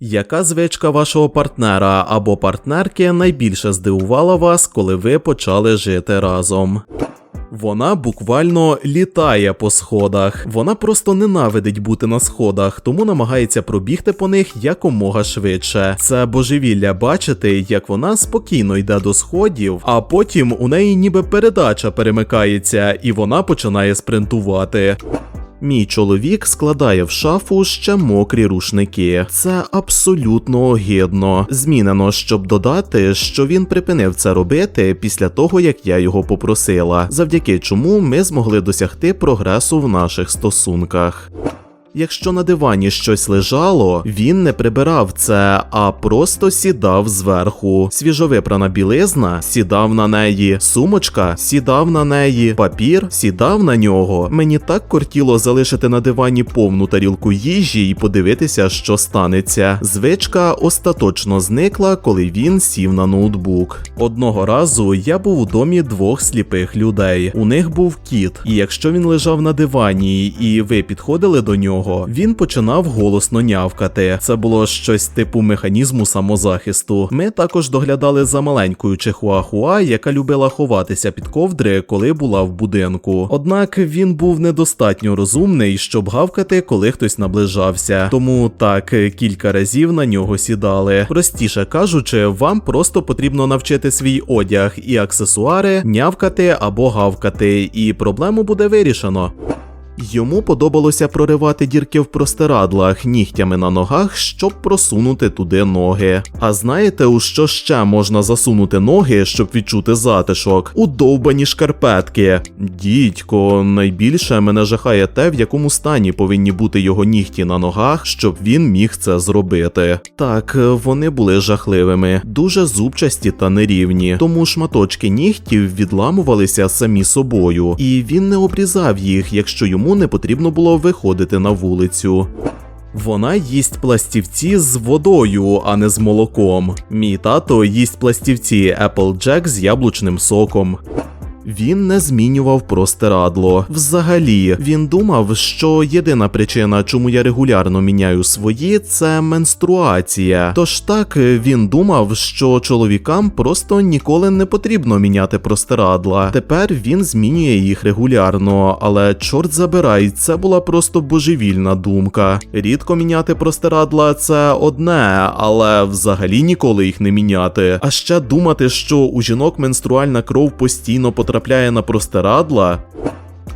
Яка звичка вашого партнера або партнерки найбільше здивувала вас, коли ви почали жити разом? Вона буквально літає по сходах. Вона просто ненавидить бути на сходах, тому намагається пробігти по них якомога швидше. Це божевілля бачити, як вона спокійно йде до сходів, а потім у неї ніби передача перемикається, і вона починає спринтувати. Мій чоловік складає в шафу ще мокрі рушники. Це абсолютно огидно. Змінено, щоб додати, що він припинив це робити після того, як я його попросила, завдяки чому ми змогли досягти прогресу в наших стосунках. Якщо на дивані щось лежало, він не прибирав це, а просто сідав зверху. Свіжовипрана білизна сідав на неї, сумочка сідав на неї, папір сідав на нього. Мені так кортіло залишити на дивані повну тарілку їжі і подивитися, що станеться. Звичка остаточно зникла, коли він сів на ноутбук. Одного разу я був у домі двох сліпих людей. У них був кіт, і якщо він лежав на дивані і ви підходили до нього, він починав голосно нявкати. Це було щось типу механізму самозахисту. Ми також доглядали за маленькою чихуахуа, яка любила ховатися під ковдри, коли була в будинку. Однак він був недостатньо розумний, щоб гавкати, коли хтось наближався. Тому так кілька разів на нього сідали. Простіше кажучи, вам просто потрібно навчити свій одяг і аксесуари нявкати або гавкати, і проблему буде вирішено. Йому подобалося проривати дірки в простирадлах нігтями на ногах, щоб просунути туди ноги. А знаєте, у що ще можна засунути ноги, щоб відчути затишок? У довбані шкарпетки. Дідько, найбільше мене жахає те, в якому стані повинні бути його нігті на ногах, щоб він міг це зробити. Так, вони були жахливими, дуже зубчасті та нерівні, тому шматочки нігтів відламувалися самі собою, і він не обрізав їх, якщо йому не потрібно було виходити на вулицю. Вона їсть пластівці з водою, а не з молоком. Мій тато їсть пластівці Applejack з яблучним соком. Він не змінював простирадло. Взагалі, він думав, що єдина причина, чому я регулярно міняю свої, це менструація. Тож так він думав, що чоловікам просто ніколи не потрібно міняти простирадла. Тепер він змінює їх регулярно, але чорт забирай, це була просто божевільна думка. Рідко міняти простирадла це одне, але взагалі ніколи їх не міняти. А ще думати, що у жінок менструальна кров постійно потрапляє на простирадла.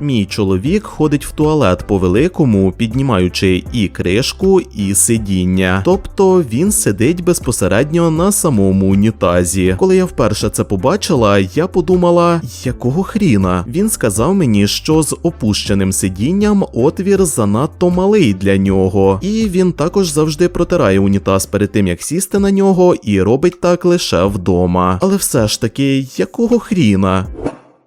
Мій чоловік ходить в туалет по великому, піднімаючи і кришку, і сидіння. Тобто він сидить безпосередньо на самому унітазі. Коли я вперше це побачила, я подумала, якого хріна? Він сказав мені, що з опущеним сидінням отвір занадто малий для нього, і він також завжди протирає унітаз перед тим, як сісти на нього, і робить так лише вдома. Але все ж таки, якого хріна?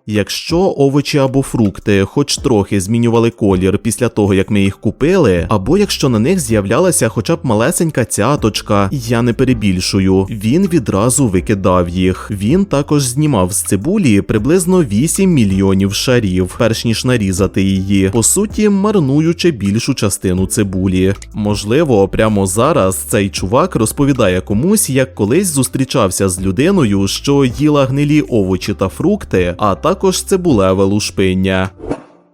Якщо овочі або фрукти хоч трохи змінювали колір після того, як ми їх купили, або якщо на них з'являлася хоча б малесенька цяточка, я не перебільшую, він відразу викидав їх. Він також знімав з цибулі приблизно 8 мільйонів шарів, перш ніж нарізати її, по суті, марнуючи більшу частину цибулі. Можливо, прямо зараз цей чувак розповідає комусь, як колись зустрічався з людиною, що їла гнилі овочі та фрукти, а так також цибулеве лушпиння.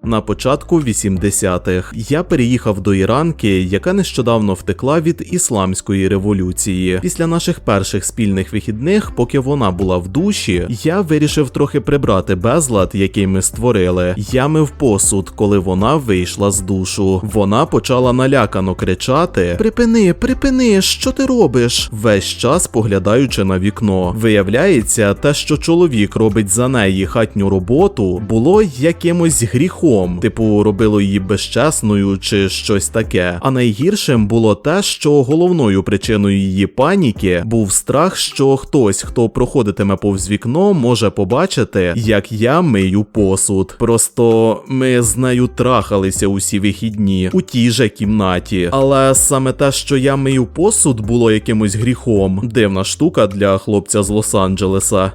На початку 80-х я переїхав до Іранки, яка нещодавно втекла від ісламської революції. Після наших перших спільних вихідних, поки вона була в душі, я вирішив трохи прибрати безлад, який ми створили. Я мив посуд, коли вона вийшла з душу. Вона почала налякано кричати: Припини, припини, що ти робиш? Весь час поглядаючи на вікно. Виявляється, те, що чоловік робить за неї хатню роботу, було якимось гріхом гріхом, типу робило її безчесною чи щось таке. А найгіршим було те, що головною причиною її паніки був страх, що хтось, хто проходитиме повз вікно, може побачити, як я мию посуд. Просто ми з нею трахалися усі вихідні у тій же кімнаті. Але саме те, що я мию посуд, було якимось гріхом. Дивна штука для хлопця з Лос-Анджелеса.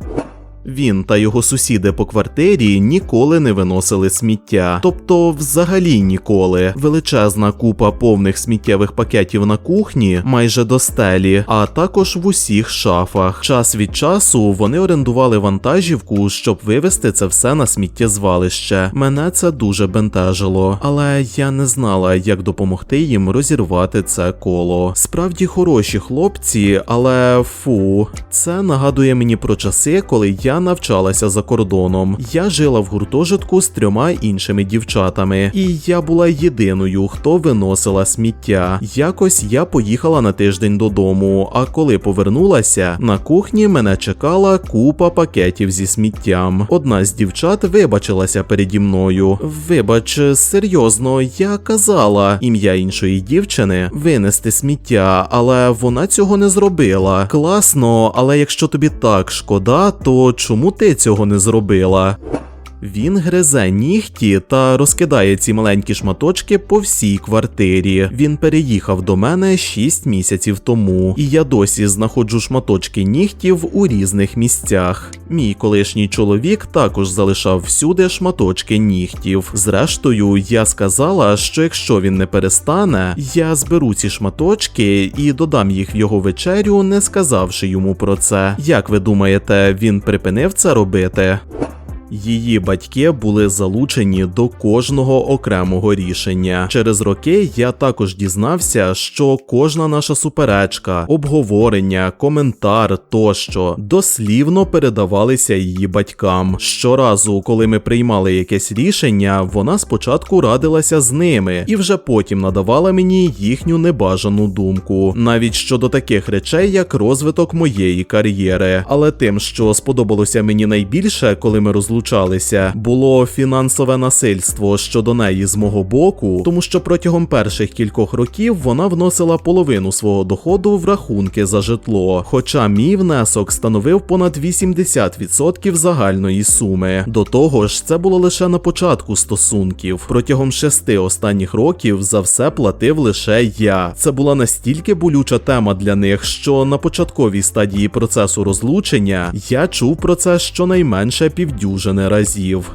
Він та його сусіди по квартирі ніколи не виносили сміття, тобто взагалі ніколи. Величезна купа повних сміттєвих пакетів на кухні майже до стелі, а також в усіх шафах. Час від часу вони орендували вантажівку, щоб вивезти це все на сміттєзвалище. Мене це дуже бентежило, але я не знала, як допомогти їм розірвати це коло. Справді хороші хлопці, але фу, це нагадує мені про часи, коли я навчалася за кордоном. Я жила в гуртожитку з трьома іншими дівчатами, і я була єдиною, хто виносила сміття. Якось я поїхала на тиждень додому, а коли повернулася, на кухні мене чекала купа пакетів зі сміттям. Одна з дівчат вибачилася переді мною. Вибач, серйозно, я казала ім'я іншої дівчини винести сміття, але вона цього не зробила. Класно, але якщо тобі так шкода, то чому ти цього не зробила? Він гризе нігті та розкидає ці маленькі шматочки по всій квартирі. Він переїхав до мене 6 місяців тому, і я досі знаходжу шматочки нігтів у різних місцях. Мій колишній чоловік також залишав всюди шматочки нігтів. Зрештою, я сказала, що якщо він не перестане, я зберу ці шматочки і додам їх в його вечерю, не сказавши йому про це. Як ви думаєте, він припинив це робити? Її батьки були залучені до кожного окремого рішення. Через роки я також дізнався, що кожна наша суперечка, обговорення, коментар тощо дослівно передавалися її батькам. Щоразу, коли ми приймали якесь рішення, вона спочатку радилася з ними і вже потім надавала мені їхню небажану думку, навіть щодо таких речей, як розвиток моєї кар'єри. Але тим, що сподобалося мені найбільше, коли ми розлучалися, розлучалися, було фінансове насильство щодо неї з мого боку, тому що протягом перших кількох років вона вносила половину свого доходу в рахунки за житло. Хоча мій внесок становив понад 80% загальної суми. До того ж, це було лише на початку стосунків. Протягом шести останніх років за все платив лише я. Це була настільки болюча тема для них, що на початковій стадії процесу розлучення я чув про це щонайменше півдюжини разів.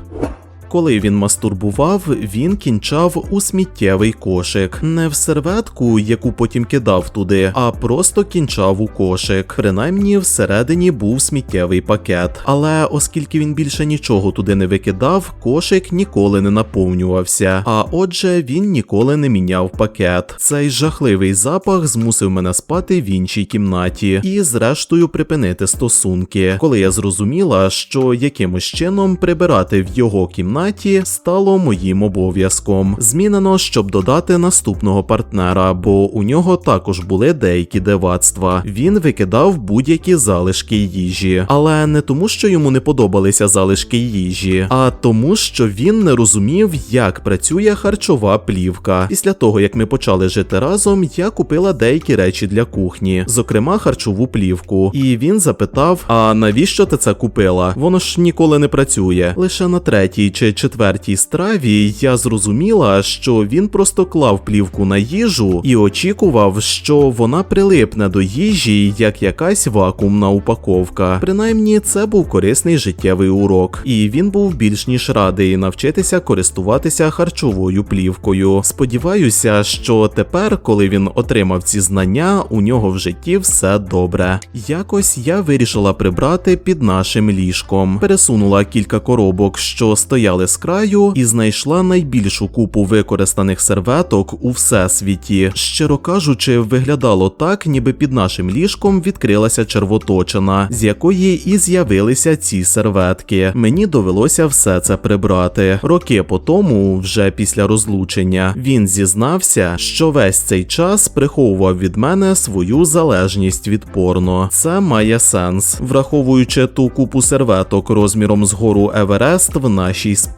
Коли він мастурбував, він кінчав у сміттєвий кошик, не в серветку, яку потім кидав туди, а просто кінчав у кошик. Принаймні всередині був сміттєвий пакет. Але оскільки він більше нічого туди не викидав, кошик ніколи не наповнювався. А отже, він ніколи не міняв пакет. Цей жахливий запах змусив мене спати в іншій кімнаті і, зрештою, припинити стосунки. Коли я зрозуміла, що якимось чином прибирати в його кімнаті стало моїм обов'язком. Змінено, щоб додати наступного партнера, бо у нього також були деякі дивацтва. Він викидав будь-які залишки їжі, але не тому, що йому не подобалися залишки їжі, а тому, що він не розумів, як працює харчова плівка. Після того, як ми почали жити разом, я купила деякі речі для кухні, зокрема харчову плівку. І він запитав: А навіщо ти це купила? Воно ж ніколи не працює. Лише на третій чи четвертій страві я зрозуміла, що він просто клав плівку на їжу і очікував, що вона прилипне до їжі як якась вакуумна упаковка. Принаймні, це був корисний життєвий урок, і він був більш ніж радий навчитися користуватися харчовою плівкою. Сподіваюся, що тепер, коли він отримав ці знання, у нього в житті все добре. Якось я вирішила прибрати під нашим ліжком, пересунула кілька коробок, що стояли з краю, і знайшла найбільшу купу використаних серветок у всесвіті. Щиро кажучи, виглядало так, ніби під нашим ліжком відкрилася червоточина, з якої і з'явилися ці серветки. Мені довелося все це прибрати. Роки по тому, вже після розлучення, він зізнався, що весь цей час приховував від мене свою залежність від порно. Це має сенс, враховуючи ту купу серветок розміром з гору Еверест в нашій спальні.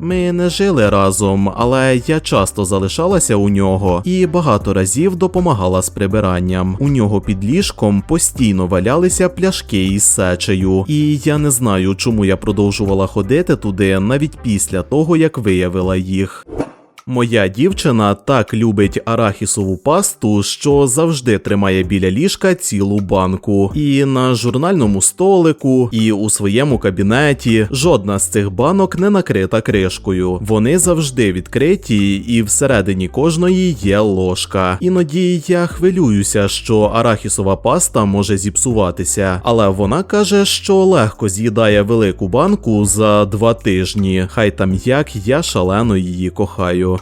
Ми не жили разом, але я часто залишалася у нього і багато разів допомагала з прибиранням. У нього під ліжком постійно валялися пляшки із сечею, і я не знаю, чому я продовжувала ходити туди навіть після того, як виявила їх. Моя дівчина так любить арахісову пасту, що завжди тримає біля ліжка цілу банку. І на журнальному столику, і у своєму кабінеті жодна з цих банок не накрита кришкою. Вони завжди відкриті, і всередині кожної є ложка. Іноді я хвилююся, що арахісова паста може зіпсуватися, але вона каже, що легко з'їдає велику банку за два тижні. Хай там як я шалено її кохаю.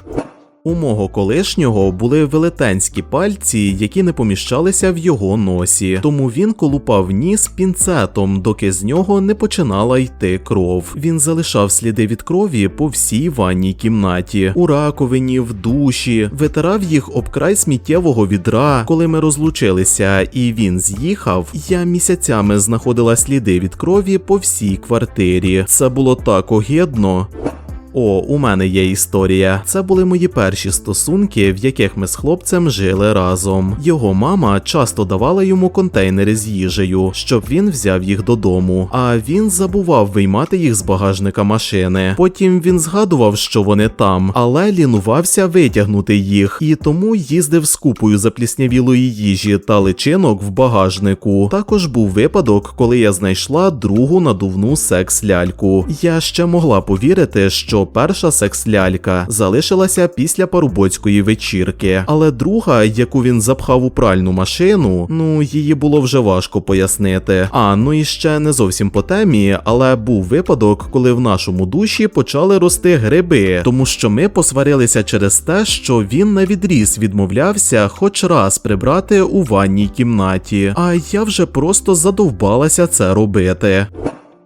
У мого колишнього були велетенські пальці, які не поміщалися в його носі, тому він колупав ніс пінцетом, доки з нього не починала йти кров. Він залишав сліди від крові по всій ванній кімнаті, у раковині, в душі, витирав їх об край сміттєвого відра. Коли ми розлучилися і він з'їхав, я місяцями знаходила сліди від крові по всій квартирі. Це було так огидно. О, у мене є історія. Це були мої перші стосунки, в яких ми з хлопцем жили разом. Його мама часто давала йому контейнери з їжею, щоб він взяв їх додому. А він забував виймати їх з багажника машини. Потім він згадував, що вони там, але лінувався витягнути їх, і тому їздив з купою запліснявілої їжі та личинок в багажнику. Також був випадок, коли я знайшла другу надувну секс-ляльку. Я ще могла повірити, перша секс-лялька залишилася після парубоцької вечірки, але друга, яку він запхав у пральну машину, ну її було вже важко пояснити. А ну і ще не зовсім по темі, але був випадок, коли в нашому душі почали рости гриби, тому що ми посварилися через те, що він на відріз відмовлявся хоч раз прибрати у ванній кімнаті. А я вже просто задовбалася це робити.